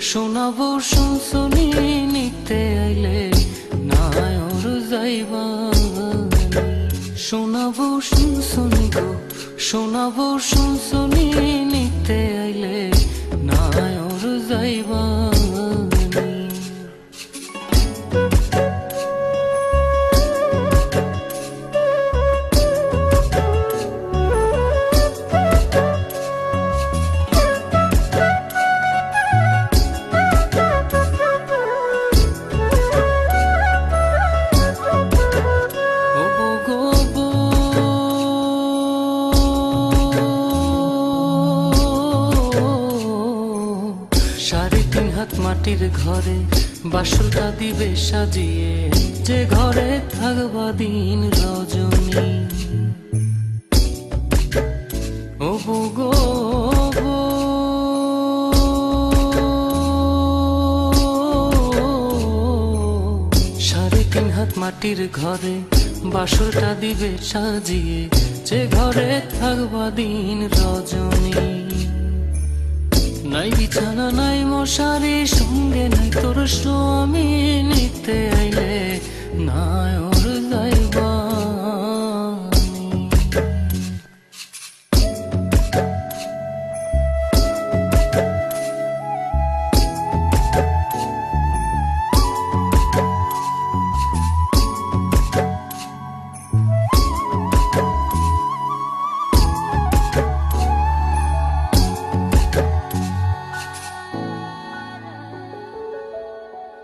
শোনাবো শুনশুনি নিতে আইলে নায়র যাইবা। শোনাবো শুনশুনি গো? শোনাবো শুনশুনি তিন হাত মাটির ঘরে বাসরটা দিবে সাজিয়ে। যে ঘরে থাকবা দিন রজনী। ও গো সাড়ে তিন হাত মাটির ঘরে বাসরটা দিবে সাজিয়ে। যে ঘরে থাকবা দিন রজনী। নাই বিছানা মশারি সঙ্গে নাই তোর স্বামী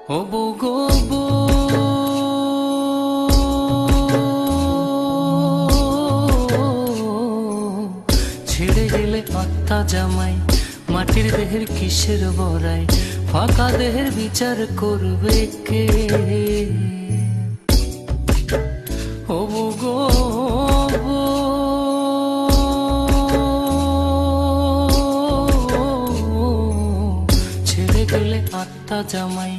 ও বো গো বো। ছেড়ে গেলে আত্মা জামাই, মাটির দেহের কিসের বড়াই, ফাঁকা দেহের বিচার করবে কে? ও বো গো বো। ছেড়ে গেলে আত্মা জামাই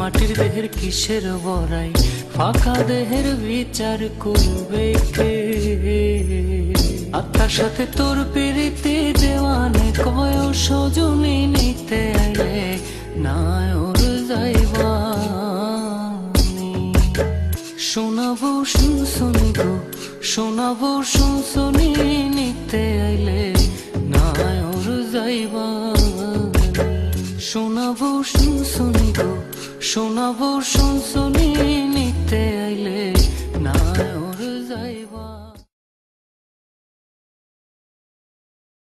মাটির দেহের কিসের বড়াই? ফাঁকা দেহের বিচার করবে কে? আত্মার সাথে তোর পেরিতে দেওয়ানে কয় সজনী নিতে না ওর যাইবা শোনাবো শুনশুনি গো, শোনাবো শুনশুনি নিতে আইলে না ওর যাইবা শোনাবো শুনশুনি গো শোনাবো শুনশুনি